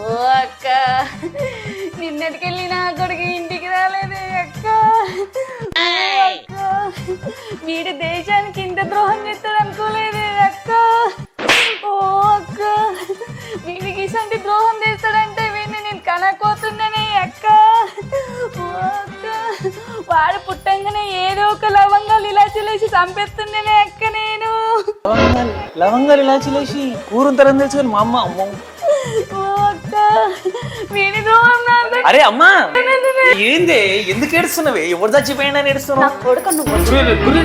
ఓ అక్క నిన్నటికెళ్ళి నా కొడుకు ఇంటికి రాలేదే అక్క. వీడి దేశానికి ఇంత ద్రోహం చేస్తాడు అనుకోలేదే అక్క. ఓ అక్క. వీడికి ఇసంటి ద్రోహం చేస్తాడంటే వీడిని నేను కనకోతున్నానే అక్క. ఓ అక్క. వాడు పుట్టంగానే ఏదో ఒక లవంగాలు ఇలా చిలేసి చంపేస్తుండేనే అక్క నేను. లవంగాలు లవంగాలు ఇలా చిలేసి కూరంతరం తెలుసుకొని మా అమ్మ. అరే అమ్మా ఏంది ఎందుకు ఏడుస్తున్నావే? ఎవరు చచ్చిపోయినా ఏడుస్తున్నావు? గురు, గురు,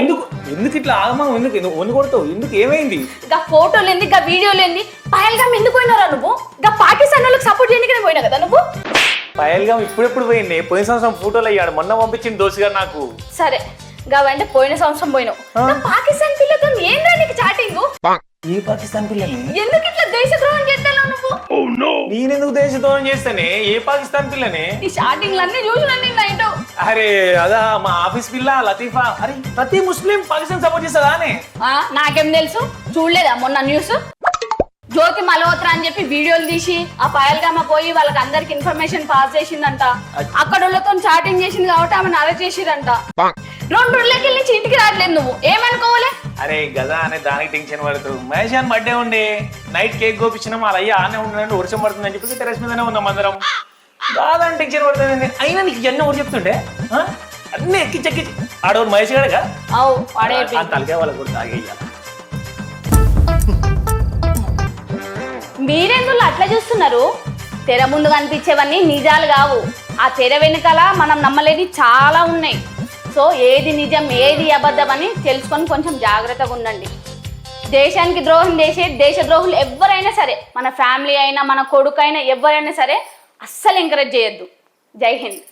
ఎందుకు ఎందుకు ఇట్లా ఆగమా? ఎందుకు ఎందుకు కొడతావు? ఎందుకు ఏమైంది? గా ఫోటోలు ఏంది? గా వీడియోలు ఏంది? పయల్గా ఎందుకు పోయినారా నువ్వు? గా పాకిస్తాన్ వాళ్ళకి సపోర్ట్ చేయడానికి పోయినా కదా నువ్వు? పయల్గా ఇప్పుడెప్పుడు పోయింది? పోయిన సంవత్సరం ఫోటోలు అయ్యాడు. మొన్న పంపించింది దోషిగా నాకు. సరే గా అంటే పోయిన సంవత్సరం పోయినావు. పాకిస్తాన్ పిల్లతో ఏంద్రా నీకు చాటింగ్ ఏ పాకిస్తాన్ పిల్లల్ని? ఎందుకు ఇట్లా దేశద్రోహం చేస్తావు నువ్వు నేనెందుకు దేశద్రోహం చేస్తానే? ఏ పాకిస్తాన్ పిల్లని? ఈ షాటింగ్లు అన్ని చూసిన నేను నైట్ అరే అదా మా ఆఫీస్ పిల్ల లతీఫా. అరే ప్రతి ముస్లిం పాకిస్తాన్ సపోర్ట్ చేస్తుందా అని నాకేం తెలుసు? చూడలేదా మొన్న న్యూస్ జ్యోతి మల్హోత్రా అని చెప్పి వీడియోలు తీసి ఆ పాయల్గామ పోయి వాళ్ళకి అందరికి ఇన్ఫర్మేషన్ పాస్ చేసిందంట. అక్కడ వాళ్ళతో చాటింగ్ చేసింది కాబట్టి ఆమెను అరెస్ట్ చేసిరంట. రెండు రోజులకి నుంచి ఇంటికి రావట్లేదు నువ్వు. ఏమనుకోవాలి? అరే గదా అనే దానికి టెన్షన్ పడుతూ. మహేష్ అని బర్త్డే ఉండే నైట్ కేక్ కోపించిన మా అయ్య ఆనే ఉండండి వర్షం పడుతుందని చెప్పి టెరెస్ మీదనే ఉన్నాం అందరం. కాదని టెన్షన్ పడుతుంది అయినా నీకు ఎన్న ఊరు చెప్తుండే? అన్నీ ఎక్కి చెక్కి ఆడవాడు మహేష్ గడగా? అవు వాడే ఆ తలకే వాళ్ళకి కూడా తాగేయాలి మీరెందుకు అట్లా చూస్తున్నారు? తెర ముందు కనిపించేవన్నీ నిజాలు కావు. ఆ తెర వెనుకల మనం నమ్మలేని చాలా ఉన్నాయి. సో ఏది నిజం ఏది అబద్ధం అని తెలుసుకొని కొంచెం జాగ్రత్తగా ఉండండి. దేశానికి ద్రోహం చేసే దేశ ద్రోహులు ఎవరైనా సరే మన ఫ్యామిలీ అయినా మన కొడుకు అయినా ఎవరైనా సరే అస్సలు ఎంకరేజ్ చేయొద్దు. జై హింద్.